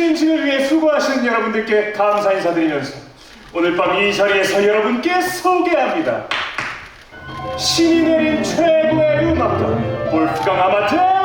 진진을 위해 수고하시는 여러분들께 감사 인사드리면서 오늘 밤 이 자리에서 여러분께 소개합니다. 신이 내린 최고의 음악가 볼프강 아마테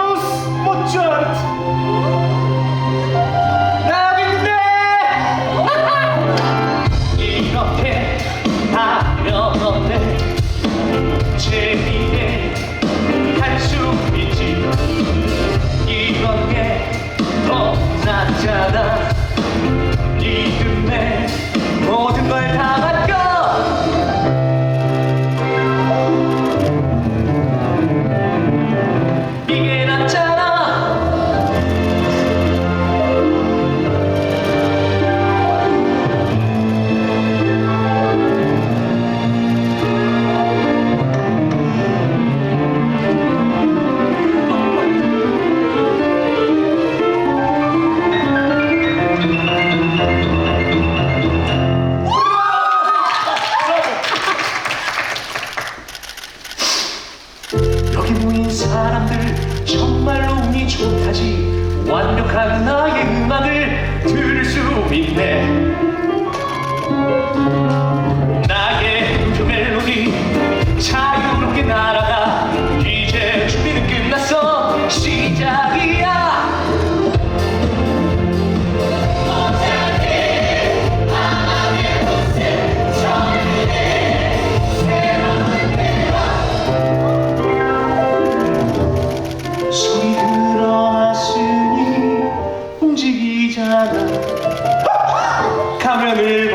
들어왔으니 움직이잖아 가면을